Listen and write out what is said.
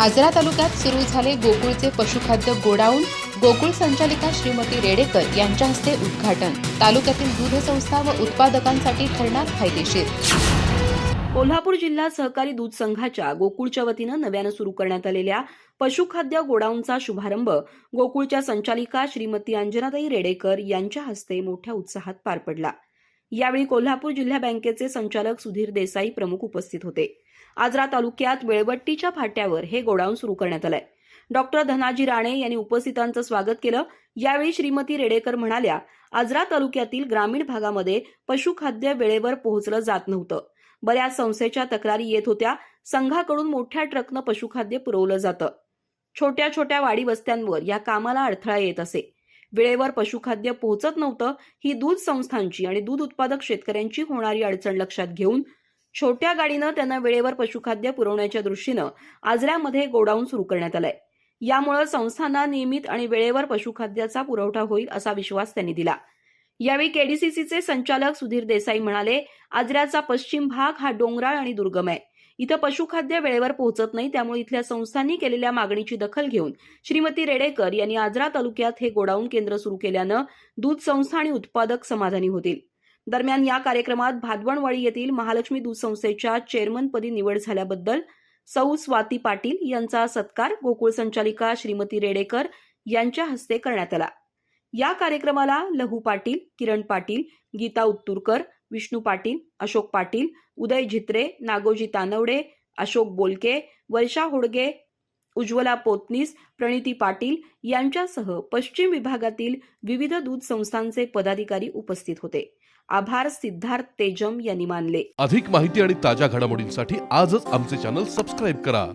आजरा तालुक्यात सुरू झाले गोकुळचे पशुखाद्य गोडाऊन. गोकुळ संचालिका श्रीमती रेडेकर यांच्या हस्ते उद्घाटन. तालुक्यातील दूध संस्था व उत्पादकांसाठी ठरणार फायदेशीर. कोल्हापूर जिल्हा सहकारी दूध संघाच्या गोकुळच्या वतीनं नव्यानं सुरू करण्यात आलेल्या पशुखाद्य गोडाऊनचा शुभारंभ गोकुळच्या संचालिका श्रीमती अंजनाताई रेडेकर यांच्या हस्ते मोठ्या उत्साहात पार पडला. यावेळी कोल्हापूर जिल्हा बँकेचे संचालक सुधीर देसाई प्रमुख उपस्थित होते. आजरा तालुक्यात वेळवट्टीच्या फाट्यावर हे गोडाऊन सुरू करण्यात आलंय. डॉक्टर धनाजी राणे यांनी उपस्थितांचं स्वागत केलं. यावेळी श्रीमती रेडेकर म्हणाल्या आजरा तालुक्यातील ग्रामीण भागामध्ये पशुखाद्य वेळेवर पोहोचलं जात नव्हतं. बऱ्याच संस्थेच्या तक्रारी येत होत्या. संघाकडून मोठ्या ट्रकनं पशुखाद्य पुरवलं जातं. छोट्या छोट्या वाडी वस्त्यांवर या कामाला अडथळा येत असे. वेळेवर पशुखाद्य पोहोचत नव्हतं ही दूध संस्थांची आणि दूध उत्पादक शेतकऱ्यांची होणारी अडचण लक्षात घेऊन छोट्या गाडीनं त्यांना वेळेवर पशुखाद्य पुरवण्याच्या दृष्टीनं आजऱ्यामध्ये गोडाऊन सुरू करण्यात आलंय. यामुळे संस्थांना नियमित आणि वेळेवर पशुखाद्याचा पुरवठा होईल असा विश्वास त्यांनी दिला. यावेळी केडीसीसीचे संचालक सुधीर देसाई म्हणाले आजऱ्याचा पश्चिम भाग हा डोंगराळ आणि दुर्गम आहे. इथं पशुखाद्य वेळेवर पोहोचत नाही त्यामुळे इथल्या संस्थांनी केलेल्या मागणीची दखल घेऊन श्रीमती रेडेकर यांनी आजरा तालुक्यात हे गोडाऊन केंद्र सुरू केल्यानं दूध संस्था आणि उत्पादक समाधानी होतील. दरम्यान या कार्यक्रमात भादवणवाडी येथील महालक्ष्मी दूध संस्थेच्या चेअरमनपदी निवड झाल्याबद्दल सौ स्वाती पाटील यांचा सत्कार गोकुळ संचालिका श्रीमती रेडेकर यांच्या हस्ते करण्यात आला. या कार्यक्रमाला लहू पाटील किरण पाटील गीता उत्तुरकर विष्णू पाटील अशोक पाटील उदय झित्रे नागोजी तानवडे अशोक बोलके वर्षा होडगे उज्ज्वला पोतनीस प्रणिती पाटील यांच्यासह पश्चिम विभागातील विविध दूध संस्थांचे पदाधिकारी उपस्थित होते. आभार सिद्धार्थ तेजम यांनी मानले. अधिक माहिती आणि ताज्या घडामोडींसाठी आजच आमचे चॅनल सबस्क्राईब करा.